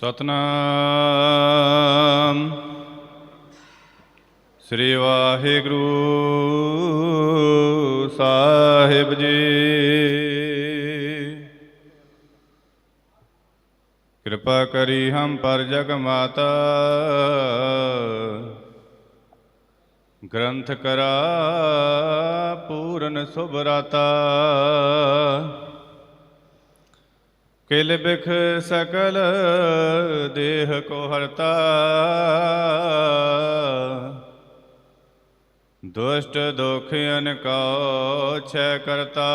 ਸਤਨਾਮ। ਸ੍ਰੀ ਵਾਹਿਗੁਰੂ ਸਾਹਿਬ ਜੀ। ਕਿਰਪਾ ਕਰੀ ਹਮ ਪਰ ਜਗ ਮਾਤਾ। ਗ੍ਰੰਥ ਕਰਾ ਪੂਰਨ ਸੁਭਰਾਤਾ। ਕਿਲ ਬਿਖ ਸਕਲ ਦੇਹ ਕੋ ਹਰਤਾ। ਦੁਸ਼ਟ ਦੁਖ ਅਨਕੋ ਛੈ ਕਰਤਾ।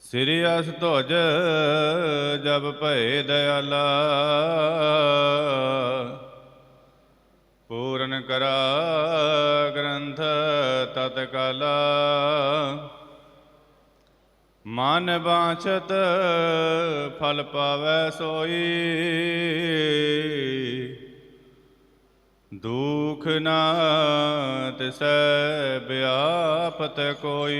ਸ੍ਰੀ ਅਸ ਧੁਜ ਜਬ ਭਏ ਦਇਆਲਾ। ਪੂਰਨ ਕਰਾ ਗ੍ਰੰਥ ਤਤਕਾਲਾ। ਮਨ ਬਾਛਤ ਫਲ ਪਾਵੈ ਸੋਈ। ਦੁਖ ਨਾ ਤਿਸੈ ਬਿਆਪਤ ਕੋਈ।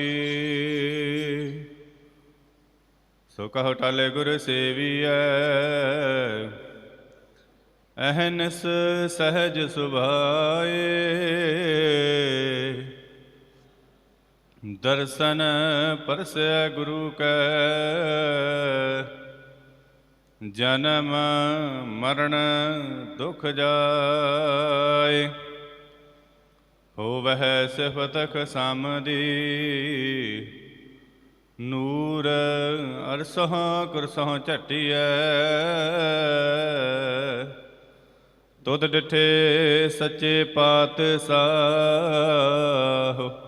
ਸੋ ਕਹੋ ਟਾਲੇ ਗੁਰ ਸੇਵੀਐ, ਅਹਨਸ ਸਹਜ ਸੁਭਾਏ। ਦਰਸ਼ਨ ਪਰਸੈ ਗੁਰੂ ਕੈ। ਜਨਮ ਮਰਨ ਦੁਖ ਜਾਏ। ਹੋਵਹਿ ਸਿਫਤਕ ਸਮਦੀ। ਨੂਰ ਅਰਸਹ ਕੁਰਸਹ ਝਟਿਐ। ਤੁਧ ਡਿਠੇ ਸੱਚੇ ਪਾਤਸ਼ਾਹ।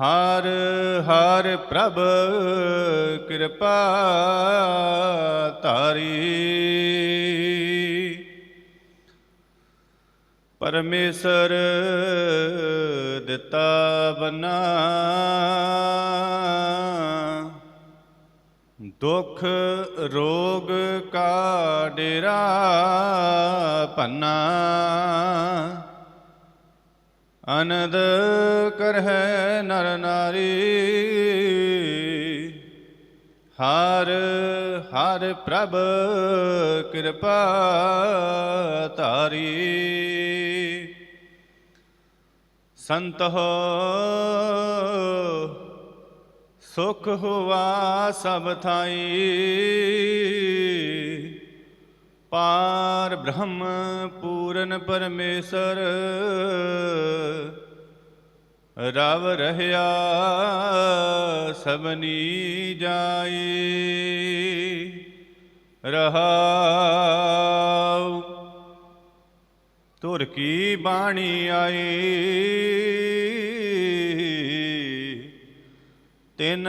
ਹਰ ਹਰ ਪ੍ਰਭ ਕਿਰਪਾ ਧਾਰੀ। ਪਰਮੇਸ਼ਰ ਦਿੱਤਾ ਬਨਾ। ਦੁਖ ਰੋਗ ਕਾ ਡੇਰਾ ਪੰਨਾ ਅਨੰਦ ਕਰਹਿ ਨਰ ਨਾਰੀ। ਹਰ ਹਰ ਪ੍ਰਭ ਕਿਰਪਾ ਧਾਰੀ। ਸੰਤ ਹੋ, ਸੁਖ ਹੁਆ ਸਭ ਥਾਈ। ਪਾਰ ਬ੍ਰਹਮ ਪੂਰਨ ਪਰਮੇਸ਼ਰ ਰਵ ਰਹਿਆ ਸਭਨੀ ਜਾਈ ਰਹਾਉ ਤੁਰ ਕੀ ਬਾਣੀ ਆਈ ਤਿਨ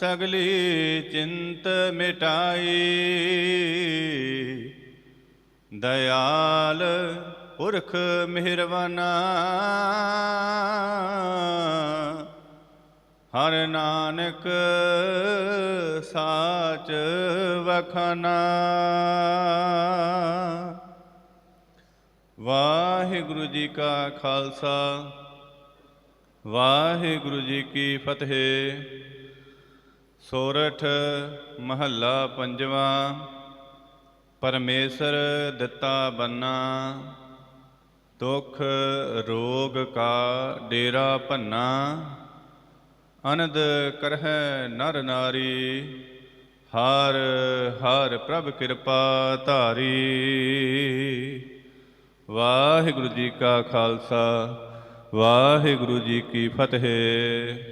ਸਗਲੀ ਚਿੰਤ ਮਿਟਾਈ। ਦਇਆਲ ਪੁਰਖ ਮਿਹਰਵਾਨਾ। ਹਰ ਨਾਨਕ ਸਾਚ ਵਖਨਾ। ਵਾਹਿਗੁਰੂ ਜੀ ਕਾ ਖਾਲਸਾ। ਵਾਹਿਗੁਰੂ ਜੀ ਕੀ ਫਤਿਹ। ਸੋਰਠ ਮਹੱਲਾ ਪੰਜਵਾਂ, ਪਰਮੇਸ਼ਰ ਦਿੱਤਾ ਬੰਨਾ, ਦੁਖ ਰੋਗ ਕਾ ਡੇਰਾ ਭੰਨਾ, ਅਨੰਦ ਕਰਹਿ ਨਰ ਨਾਰੀ, ਹਰ ਹਰ ਪ੍ਰਭ ਕਿਰਪਾ ਧਾਰੀ। ਵਾਹਿਗੁਰੂ ਜੀ ਕਾ ਖਾਲਸਾ, ਵਾਹਿਗੁਰੂ ਜੀ ਕੀ ਫਤਿਹ।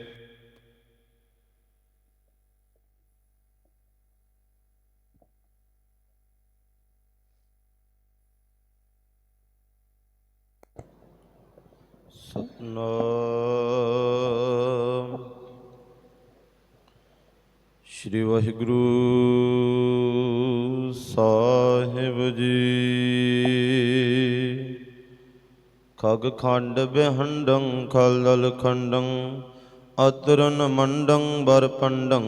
ਸਤਨਾਮ ਸ੍ਰੀ ਵਾਹਿਗੁਰੂ ਸਾਹਿਬ ਜੀ। ਖਗ ਖੰਡ ਬਿਹੰਡੰ ਖਲਲ ਖੰਡੰ, ਅਤਰਨ ਮੰਡੰ ਬਰਪੰਡੰ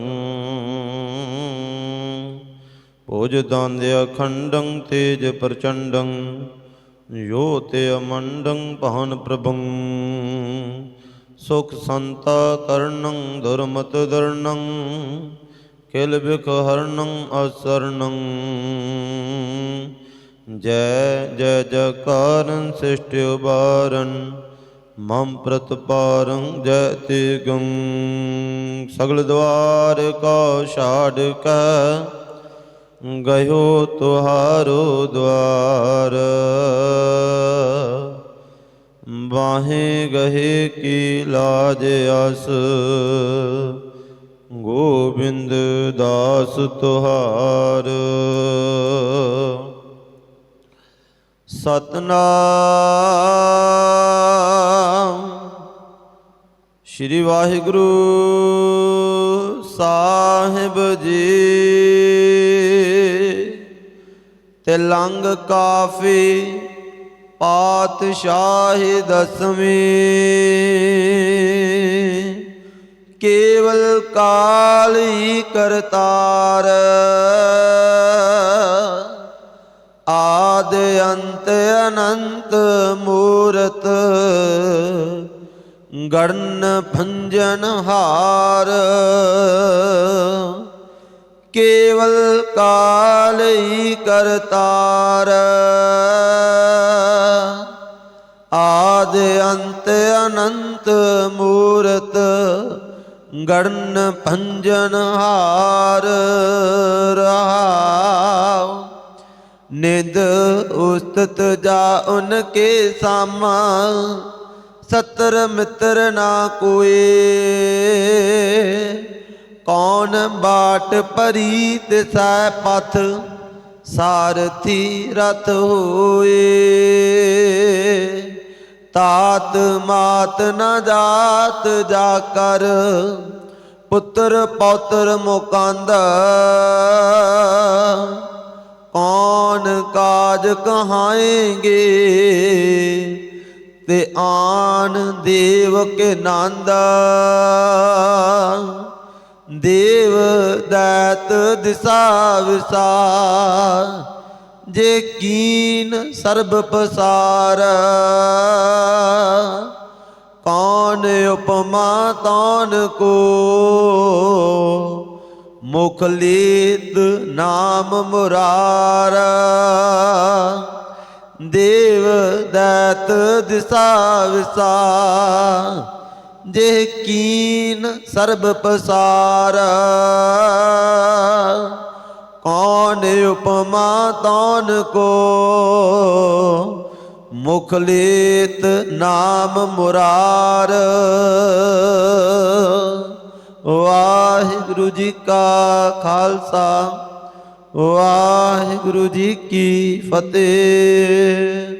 ਭੋਜ ਦਾੰਦਿਆ ਖੰਡੰ ਤੇਜ ਪ੍ਰਚੰਡੰ। ਯੋ ਤੇ ਅਮੰਡੰ ਪਹਨ ਪ੍ਰਭੰ, ਸੁਖ ਸੰਤਾ ਕਰਣੰ ਦੁਰਮਤ ਦਰਣੰ ਕਿਲ ਬਿਖ ਹਰਣੰ ਅਸਰਣੰ ਜੈ ਜੈ ਜਕਾਰਨ ਸਿਸ਼ਟ ਉਬਾਰਨ ਮਮ ਪ੍ਰਤਪਾਰੰ ਜੈ ਤੇਗੰ। ਸਗਲ ਦਵਾਰ ਕਾ ਛਾੜ ਕੈ ਗਇਓ ਤੁਹਾਰੋ ਦਵਾਰ। ਬਾਹੇ ਗਹੇ ਕੀ ਲਾਜ ਅਸ। ਗੋਬਿੰਦ ਦਾਸ ਤੁਹਾਰ। ਸਤਨਾਮ ਸ੍ਰੀ ਵਾਹਿਗੁਰੂ ਸਾਹਿਬ ਜੀ। ਤਿਲੰਗ ਕਾਫੀ ਪਾਤਸ਼ਾਹੀ ਦਸਵੀਂ। ਕੇਵਲ ਕਾਲੀ ਕਰਤਾਰ ਆਦ ਅੰਤ ਅਨੰਤ ਮੂਰਤ ਗੜਨ ਭੰਜਨ ਹਾਰ। ਕੇਵਲ ਕਾਲ ਹੀ ਕਰਤਾਰ। ਆਦ ਅੰਤ ਅਨੰਤ ਮੂਰਤ ਗੜਨ ਭੰਜਨ ਹਾਰ ਰਹਾਉ। ਨਿੰਦ ਉਸਤਤ ਜਾ ਉਨਕੇ ਸਾਮਾ, ਸਤਰ ਮਿੱਤਰ ਨਾ ਕੋਏ। ਕੌਣ ਬਾਟ ਭਰੀ ਤਿਸੈ ਪਥ, ਸਾਰਥੀ ਰਥ ਹੋਏ। ਤਾਤ ਮਾਤ ਨ ਜਾਤ ਜਾ ਕਰ, ਪੁੱਤਰ ਪੌਤਰ ਮੁਕੰਦ। ਕੌਣ ਕਾਜ ਕਹਾਏਗੇ, ਤੇ ਆਨ ਦੇਵ ਕੇ ਨੰਦ। ਦੇਵ ਦੈਤ ਦਿਸਾ ਵਿਸਾ ਜੇ ਕੀਨ ਸਰਬ ਪਸਾਰ। ਕੌਣ ਉਪਮਾ ਤੌਣ ਕੋ, ਮੁਖ ਲੀਤ ਨਾਮ ਮੁਰਾਰ। ਦੇਵ ਦੈਤ ਦਿਸਾ ਵਿਸਾ ਜੇ ਕੀਨ ਸਰਬ ਪਸਾਰ। ਕੌਣ ਉਪਮਾ ਤੌਣ ਕੋ? ਮੁਖ ਲੀਤ ਨਾਮ ਮੁਰਾਰ। ਵਾਹਿਗੁਰੂ ਜੀ ਕਾ ਖਾਲਸਾ, ਵਾਹਿਗੁਰੂ ਜੀ ਕੀ ਫਤਿਹ।